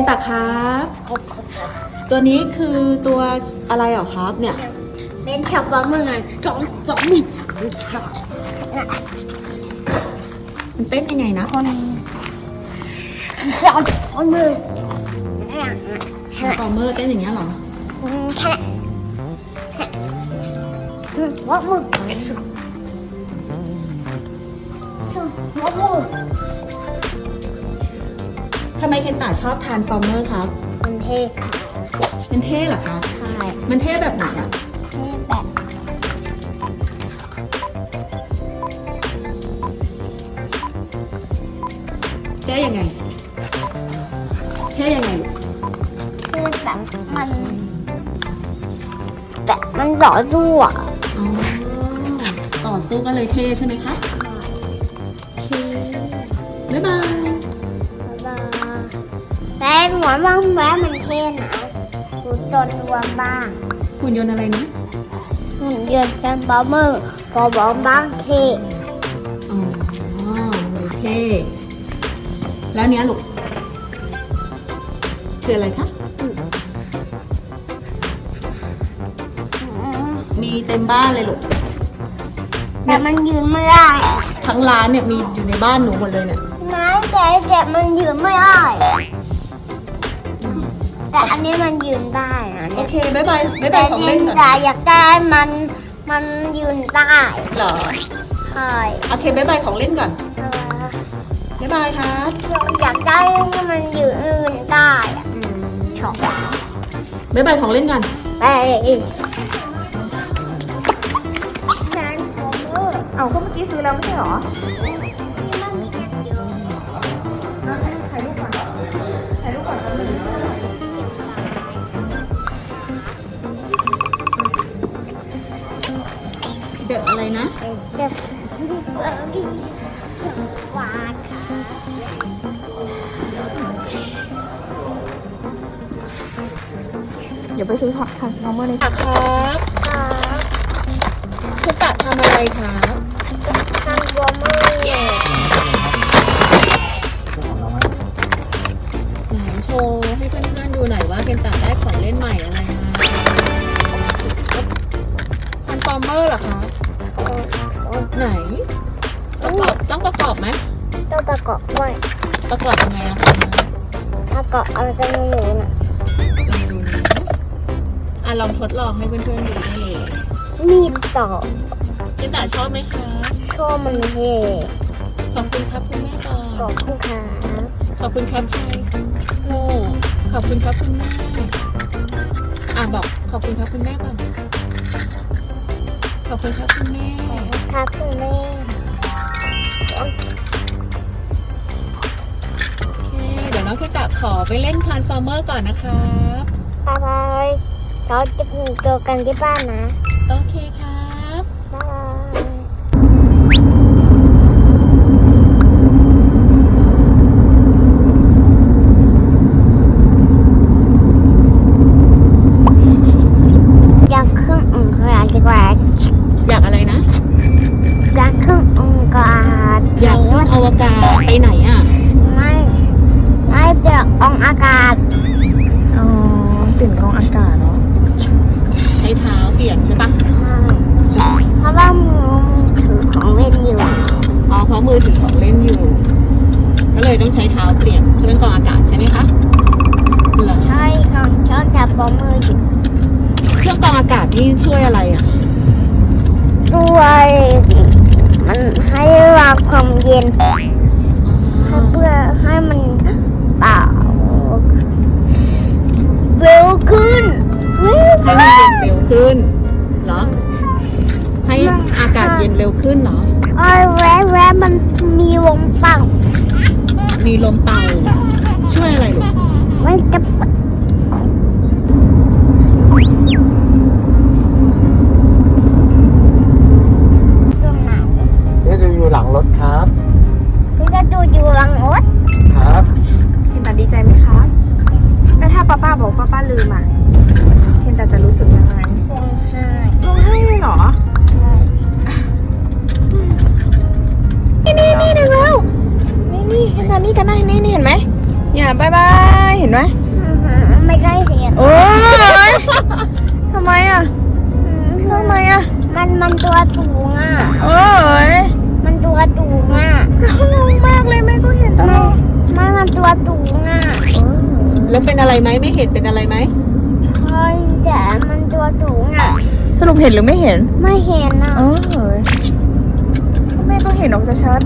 นตาครับตัวนี้คือตัวอะไรเหรอครับเนี่ย เป็นชาวบ้านเมืองจอมจอมนี่มันเต้นยังไงนะคนจอมคนมือฟอร์เมอร์เต้นอย่างเงี้ยเหรอแค่ว่ามือว่ามือ ทำไมเคนตาชอบทานฟอร์เมอร์ครับ มันเท่ค่ะมันเท่เหรอครับใช่มันเท่แบบไหนอะเท่แบบเท่ยังไง เท่ยังไงลูกคือแบบมันแบบมันหล่อสู้อะอ๋อต่อสู้ก็เลยเท่ใช่ไหมคะโอเคบ๊ายบาย แต่หัวบ้างแวะมันเท่นะดูตนรวมบ้างหุ่นยนต์อะไรนะหุ่นยนต์แชมป์บอมเมอร์ก็บอกบ้างเท่อ๋อเลยเท่แล้วเนี้ยลูกคืออะไรคะมีเต็มบ้านเลยลูกแต่มันยืนไม่ได้ทั้งร้านเนี่ยมีอยู่ในบ้านหนูหมดเลยเนี่ย ไม้แต่แต่มันยืนไม่ได้ แต่อันนี้มันยืนได้นะโอเนี่ยเคบ๊ายบายบ๊ายแต่บายของจิเล่นนก่อนจะอยากได้มันมันยืนได้เหรอใช่โอเคบ๊ายบายของเล่นก่อนบ๊ายบายครับอยากได้ที่มันยืนยืนได้อะอืมชอบบ๊ายบายของเล่นก่อนไปฉันโอเวอร์เอาก็เมื่อกี้ซื้อแล้วไม่ใช่หรอ ดอะอะไรนะเด็กเบอร์ดี้หวานค่ะเดี๋ยวไปซื้อช็อตค่ะน้องเมื่อในครับครับคือตะทำอะไรครับทางวอร์มเมอร์ไหนโชว์ให้เพื่อนๆดูหน่อยว่าเคนตะได้ของเล่นใหม่อะไรมาทำฟอร์เมอร์เหรอคะ ไหนประกอบต้องประกอบไหมต้องประกอบด้วยประกอบยังไงอะคะประกอบอะไรกันหนูน่ะลองดูนะอะลองทดลองให้เพื่อนๆดูได้เลยมีดต่อเคนตะชอบไหมคะชอบมันเท่ขอบคุณครับคุณแม่ก่อนขอบคุณค่ะขอบคุณครับใครโอ้ขอบคุณครับคุณแม่อะบอกขอบคุณครับคุณแม่ก่อนขอบคุณครับคุณแม่ ครับคุณแม่โอเคเดี๋ยวน้องเคตะขอไปเล่นทานฟอร์เมอร์ก่อนนะครับบายบายเราจะเจอกันที่บ้านนะ โอเคครั วกาศไปไหนอะ ไม่ไม่เดี๋ยวองค์อากาศ อ๋อตื่นกองอากาศเนาะใช้เท้าเบี่ยงใช่ปะเพราะว่ามือมันถือของเล่นอยู่ อ๋อ เพราะมือถือของเล่นอยู่ ก็เลยต้องใช้เท้าเปลี่ยนเครื่องกรองอากาศใช่ไหมคะเหรอใช่ก่อนชอบจับบอมืออยู่เครื่องกรองอากาศนี่ช่วยอะไรอะด้วยมันให้วาง ความเย็นให้เพื่อให้มันเป่าเร็วขึ้นเร็วให้มันเย็นเร็วขึ้นเหรอ ให้อากาศเย็นเร็วขึ้นเหรอไอ้แวะแวะมันมีวงเป่า มีลมเป่า ช่วยอะไรลูกไม่จะ บายบาย เห็นไหมอื้อหือไม่ได้เห็นโอ้ยทำไมอะทำไมอะ มันมันตัวตูงอะโอ้ยมันตัวตูงอะเรางงมากเลยแม่ก็เห็นตลไม่อดไม่มันตัวตูงอะแล้วเป็นอะไรไหมไม่เห็นเป็นอะไรไหมใช่แต่มันตัวตูงอะสรุปเห็นหรือไม่เห็น ไม่เห็นอะเออแม่ก็เห็นออกจะชัด